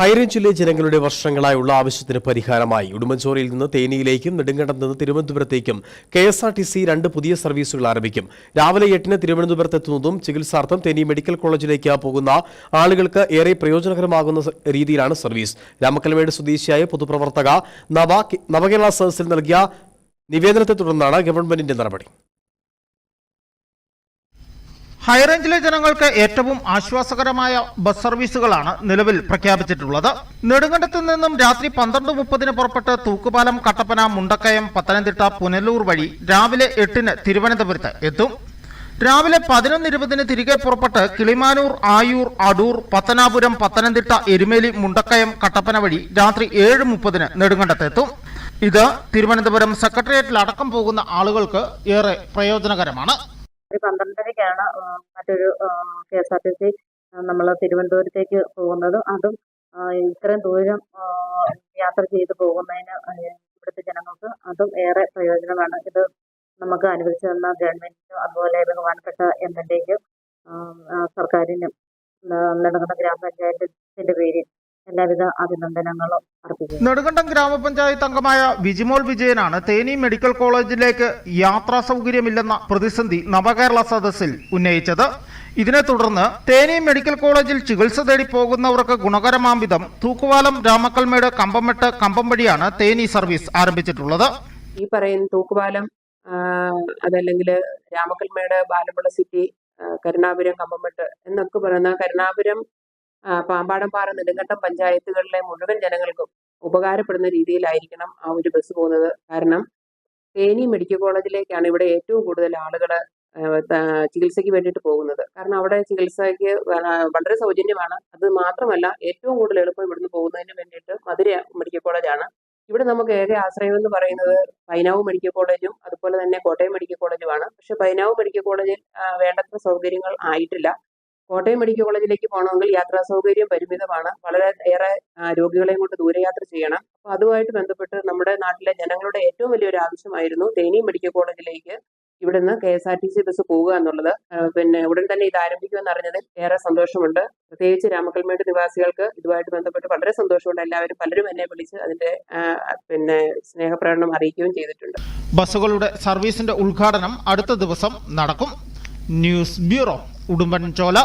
ഹൈറേഞ്ചിലെ ജനങ്ങളുടെ വർഷങ്ങളായുള്ള ആവശ്യത്തിന് പരിഹാരമായി. ഉടുമ്പൻചോറയിൽ നിന്ന് തേനിയിലേക്കും നെടുങ്കണ്ടത്ത് നിന്ന് തിരുവനന്തപുരത്തേക്കും K S R T C രണ്ട് പുതിയ സർവീസുകൾ ആരംഭിക്കും. രാവിലെ എട്ടിന് തിരുവനന്തപുരത്ത് എത്തുന്നതും ചികിത്സാർത്ഥം തേനി മെഡിക്കൽ കോളേജിലേക്ക് പോകുന്ന ആളുകൾക്ക് ഏറെ പ്രയോജനകരമാകുന്ന രീതിയിലാണ് സർവീസ്. രാമക്കൽമേട് സ്വദേശിയായ പൊതുപ്രവർത്തക നവ നവകേരള സദസ്സിൽ നൽകിയ നിവേദനത്തെ തുടർന്നാണ് ഗവൺമെന്റിന്റെ നടപടി. ഹൈറേഞ്ചിലെ ജനങ്ങൾക്ക് ഏറ്റവും ആശ്വാസകരമായ ബസ് സർവീസുകളാണ് നിലവിൽ പ്രഖ്യാപിച്ചിട്ടുള്ളത്. നെടുങ്കണ്ടത്ത് നിന്നും രാത്രി പന്ത്രണ്ട് മുപ്പതിന് പുറപ്പെട്ട് തൂക്കുപാലം കട്ടപ്പന മുണ്ടക്കയം പത്തനംതിട്ട പുനലൂർ വഴി രാവിലെ എട്ടിന് തിരുവനന്തപുരത്ത് എത്തും. രാവിലെ പതിനൊന്ന് ഇരുപതിന് തിരികെ പുറപ്പെട്ട് കിളിമാനൂർ ആയൂർ അടൂർ പത്തനാപുരം പത്തനംതിട്ട എരുമേലി മുണ്ടക്കയം കട്ടപ്പന വഴി രാത്രി ഏഴ് മുപ്പതിന് നെടുങ്കണ്ടത്തെത്തും ഇത് തിരുവനന്തപുരം സെക്രട്ടേറിയറ്റിൽ അടക്കം പോകുന്ന ആളുകൾക്ക് ഏറെ പ്രയോജനകരമാണ്. ഒരു പന്ത്രണ്ടരയ്ക്കാണ് മറ്റൊരു K S R T C നമ്മൾ തിരുവനന്തപുരത്തേക്ക് പോകുന്നത്. അതും ഇത്രയും ദൂരം യാത്ര ചെയ്ത് പോകുന്നതിന് ഇവിടുത്തെ ജനങ്ങൾക്ക് അതും ഏറെ പ്രയോജനമാണ്. ഇത് നമുക്ക് അനുവദിച്ചു തന്ന ഗവൺമെന്റിനും അതുപോലെ ബഹുമാനപ്പെട്ട എം എൽ എക്കും സർക്കാരിനും നടക്കുന്ന ഗ്രാമപഞ്ചായത്തിന്റെ പേരിൽ. എല്ലാവിധ അഭിനന്ദനങ്ങളും അർപ്പിക്കുന്നു. നെടുങ്കണ്ടം ഗ്രാമപഞ്ചായത്ത് അംഗമായ വിജിമോൾ വിജയനാണ് തേനി മെഡിക്കൽ കോളേജിലേക്ക് യാത്രാ സൗകര്യമില്ലെന്ന പ്രതിസന്ധി നവകേരള സദസ്സിൽ ഉന്നയിച്ചത്. ഇതിനെ തുടർന്ന് തേനി മെഡിക്കൽ കോളേജിൽ ചികിത്സ തേടി പോകുന്നവർക്ക് ഗുണകരമാം വിധം തൂക്കുവാലം രാമക്കൽമേട് കമ്പമെട്ട് കമ്പം വഴിയാണ് തേനി സർവീസ് ആരംഭിച്ചിട്ടുള്ളത്. ഈ പറയുന്ന തൂക്കുപാലം അതല്ലെങ്കിൽ രാമക്കൽമേട് ബാലമ്പുഴ സിറ്റി കരുണാപുരം കമ്പമെട്ട് എന്നൊക്കെ പറയുന്ന കരുണാപുരം പാമ്പാടംപാറ നെടുങ്കണ്ടം പഞ്ചായത്തുകളിലെ മുഴുവൻ ജനങ്ങൾക്കും ഉപകാരപ്പെടുന്ന രീതിയിലായിരിക്കണം ആ ഒരു ബസ് പോകുന്നത്. കാരണം തേനി മെഡിക്കൽ കോളേജിലേക്കാണ് ഇവിടെ ഏറ്റവും കൂടുതൽ ആളുകൾ ചികിത്സയ്ക്ക് വേണ്ടിയിട്ട് പോകുന്നത്. കാരണം അവിടെ ചികിത്സയ്ക്ക് വളരെ സൗജന്യമാണ്. അത് മാത്രമല്ല ഏറ്റവും കൂടുതൽ എളുപ്പം ഇവിടുന്ന് പോകുന്നതിന് വേണ്ടിയിട്ട് മധുര മെഡിക്കൽ കോളേജാണ്. ഇവിടെ നമുക്ക് ഏക ആശ്രയം എന്ന് പറയുന്നത് പൈനാവ് മെഡിക്കൽ കോളേജും അതുപോലെ തന്നെ കോട്ടയം മെഡിക്കൽ കോളേജുമാണ്. പക്ഷെ പൈനാവ് മെഡിക്കൽ കോളേജിൽ വേണ്ടത്ര സൗകര്യങ്ങൾ ആയിട്ടില്ല. കോട്ടയം മെഡിക്കൽ കോളേജിലേക്ക് പോകണമെങ്കിൽ യാത്രാ സൗകര്യം പരിമിതമാണ്. വളരെ ഏറെ രോഗികളെയും കൊണ്ട് ദൂരയാത്ര ചെയ്യണം. അപ്പോൾ അതുമായിട്ട് ബന്ധപ്പെട്ട് നമ്മുടെ നാട്ടിലെ ജനങ്ങളുടെ ഏറ്റവും വലിയൊരു ആവശ്യമായിരുന്നു തേനി മെഡിക്കൽ കോളേജിലേക്ക് ഇവിടുന്ന് K S R T C bus പോവുക എന്നുള്ളത്. പിന്നെ ഉടൻ തന്നെ ഇത് ആരംഭിക്കുമെന്ന് അറിഞ്ഞതിൽ ഏറെ സന്തോഷമുണ്ട്. പ്രത്യേകിച്ച് രാമക്കൽമേട് നിവാസികൾക്ക് ഇതുമായിട്ട് ബന്ധപ്പെട്ട് വളരെ സന്തോഷമുണ്ട്. എല്ലാവരും പലരും എന്നെ വിളിച്ച് അതിന്റെ പിന്നെ സ്നേഹപ്രകടനം അറിയിക്കുകയും ചെയ്തിട്ടുണ്ട്. ബസ്സുകളുടെ സർവീസിന്റെ ഉദ്ഘാടനം അടുത്ത ദിവസം നടക്കും. News bureau. ഉടുമ്പൻചോല